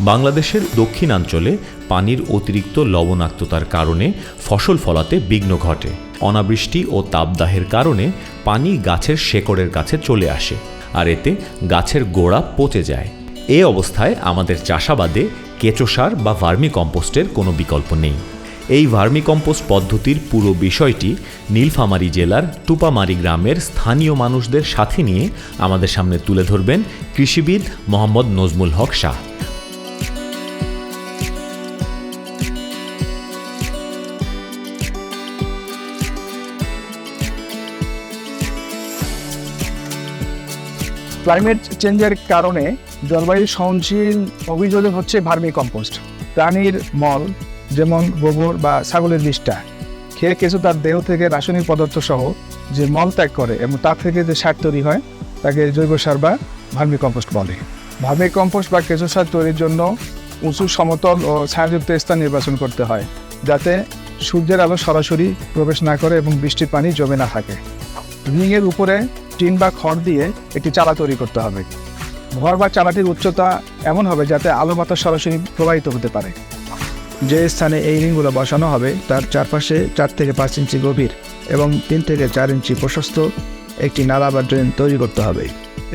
বাংলাদেশের দক্ষিণাঞ্চলে পানির অতিরিক্ত লবণাক্ততার কারণে ফসল ফলাতে বিঘ্ন ঘটে। অনাবৃষ্টি ও তাপদাহের কারণে পানি গাছের শেকড়ের কাছে চলে আসে আর এতে গাছের গোড়া পচে যায়। এ অবস্থায় আমাদের চাষাবাদে কেঁচো সার বা ভার্মি কম্পোস্টের কোনো বিকল্প নেই। এই ভার্মি কম্পোস্ট পদ্ধতির পুরো বিষয়টি নীলফামারী জেলার টুপামারি গ্রামের স্থানীয় মানুষদের সাথে নিয়ে আমাদের সামনে তুলে ধরবেন কৃষিবিদ মোহাম্মদ নজমুল হক শাহ। ক্লাইমেট চেঞ্জের কারণে জলবায়ু সহনশীল অভিযোজন হচ্ছে ভার্মি কম্পোস্ট। প্রাণীর মল, যেমন গোবর বা ছাগলের বিষটা খেয়ে কিছু তার দেহ থেকে রাসায়নিক পদার্থ সহ যে মল ত্যাগ করে এবং তার থেকে যে সার তৈরি হয়, তাকে জৈব সার বা ভার্মি কম্পোস্ট বলে। ভার্মি কম্পোস্ট বা কেঁচো সার তৈরির জন্য উঁচু সমতল ও ছায়াযুক্ত স্থান নির্বাচন করতে হয়, যাতে সূর্যের আলো সরাসরি প্রবেশ না করে এবং বৃষ্টির পানি জমে না থাকে। রিংয়ের উপরে টিন বা খড় দিয়ে একটি চালা তৈরি করতে হবে। ঘর বা চালাটির উচ্চতা এমন হবে যাতে আলো বাতাস সরাসরি প্রবাহিত হতে পারে। যে স্থানে এই রিংগুলো বসানো হবে, তার চারপাশে চার থেকে পাঁচ ইঞ্চি গভীর এবং তিন থেকে চার ইঞ্চি প্রশস্ত একটি নালা বা ড্রেন তৈরি করতে হবে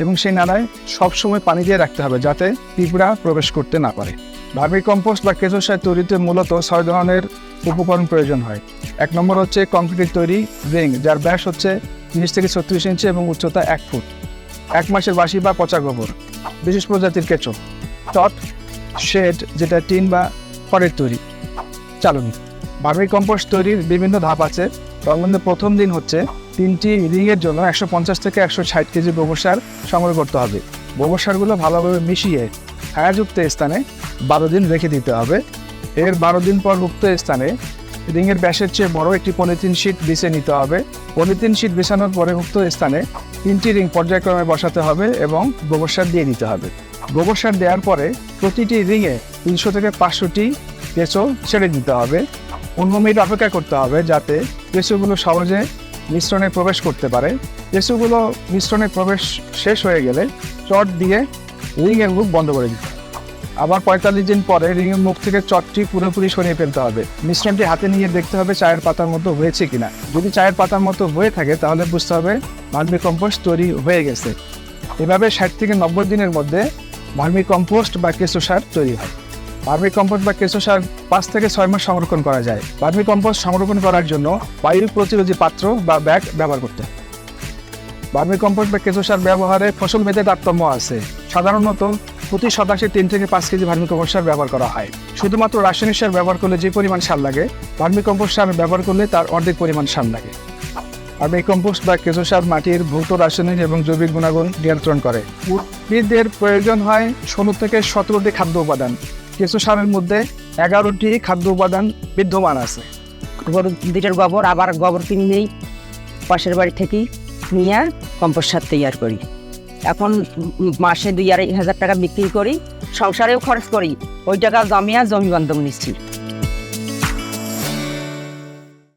এবং সেই নালায় সবসময় পানি দিয়ে রাখতে হবে যাতে পিঁপড়া প্রবেশ করতে না পারে। ভার্মি কম্পোস্ট বা কেঁচো সার তৈরিতে মূলত ছয় ধরনের উপকরণ প্রয়োজন হয়। এক নম্বর হচ্ছে কংক্রিট তৈরি রিং, যার ব্যাস হচ্ছে তিরিশ থেকে ছত্রিশ ইঞ্চি এবং উচ্চতা এক ফুট। এক মাসের বাসি বা পচা গোবর, বিশেষ প্রজাতির কেঁচো টট শেড, যেটা টিন বা খড়ের তৈরি। চালনি ভার্মি কম্পোস্ট তৈরির বিভিন্ন ধাপ আছে। তার প্রথম দিন হচ্ছে তিনটি রিংয়ের জন্য একশো পঞ্চাশ থেকে একশো ষাট কেজি গোবর সার সংগ্রহ করতে হবে। গোবর সারগুলো ভালোভাবে মিশিয়ে ছায়াযুক্ত স্থানে বারো দিন রেখে দিতে হবে। এর বারো দিন পর উক্ত স্থানে রিংয়ের ব্যাসের চেয়ে বড় একটি পলিথিন শিট বিছে নিতে হবে। পলিথিন শিট বিছানোর পরে উক্ত স্থানে তিনটি রিং পর্যায়ক্রমে বসাতে হবে এবং গোবর সার দিয়ে দিতে হবে। গোবর সার দেওয়ার পরে প্রতিটি রিংয়ে তিনশো থেকে পাঁচশোটি কেঁচো ছেড়ে দিতে হবে। পনেরো মিনিট অপেক্ষা করতে হবে যাতে কেঁচোগুলো সহজে মিশ্রণে প্রবেশ করতে পারে। কেঁচোগুলো মিশ্রণে প্রবেশ শেষ হয়ে গেলে চট দিয়ে রিংয়ের মুখ বন্ধ করে দিতে। আবার পঁয়তাল্লিশ দিন পরে রিংয়ের মুখ থেকে চটটি পুরোপুরি সরিয়ে ফেলতে হবে। মিশ্রণটি হাতে নিয়ে দেখতে হবে চায়ের পাতার মতো হয়েছে কিনা। যদি চায়ের পাতার মতো হয়ে থাকে, তাহলে বুঝতে হবে ভার্মি কম্পোস্ট তৈরি হয়ে গেছে। এভাবে ষাট থেকে নব্বই দিনের মধ্যে ভার্মি কম্পোস্ট বা কেঁচো সার তৈরি হয়। ভার্মি কম্পোস্ট বা কেঁচো সার পাঁচ থেকে ছয় মাস সংরক্ষণ করা যায়। ভার্মি কম্পোস্ট সংরক্ষণ করার জন্য বায়ু প্রতিরোধী পাত্র বা ব্যাগ ব্যবহার করতে হয়। ভার্মি কম্পোস্ট বা কেঁচো সার ব্যবহারে ফসল ভেদে তারতম্য আছে। সাধারণত প্রতি শতাংশে তিন থেকে পাঁচ কেজি ভার্মি কম্পোস্ট সার ব্যবহার করা হয়। শুধুমাত্র রাসায়নিক সার ব্যবহার করলে যে পরিমাণ সার লাগে, ভার্মি কম্পোস্ট সার ব্যবহার করলে তার অর্ধেক পরিমাণ সার লাগে। ভার্মি কম্পোস্ট বা কেঁচো সার মাটির ভৌত রাসায়নিক এবং জৈবিক গুণাগুণ নিয়ন্ত্রণ করে। উদ্ভিদের প্রয়োজন হয় ষোলো থেকে সতেরোটি খাদ্য উপাদান। কেঁচো সারের মধ্যে এগারোটি খাদ্য উপাদান বিদ্যমান আছে। গরু দুটোর গোবর, আবার গোবর কিনে পাশের বাড়ি থেকে নিয়ে কম্পোস্ট সার তৈরি করি। এখন মাসে দুই আড়াই হাজার টাকা বিক্রি করি, সংসারেও খরচ করি, ওই টাকা জমিয়া জমি বান্ধব নিচ্ছি।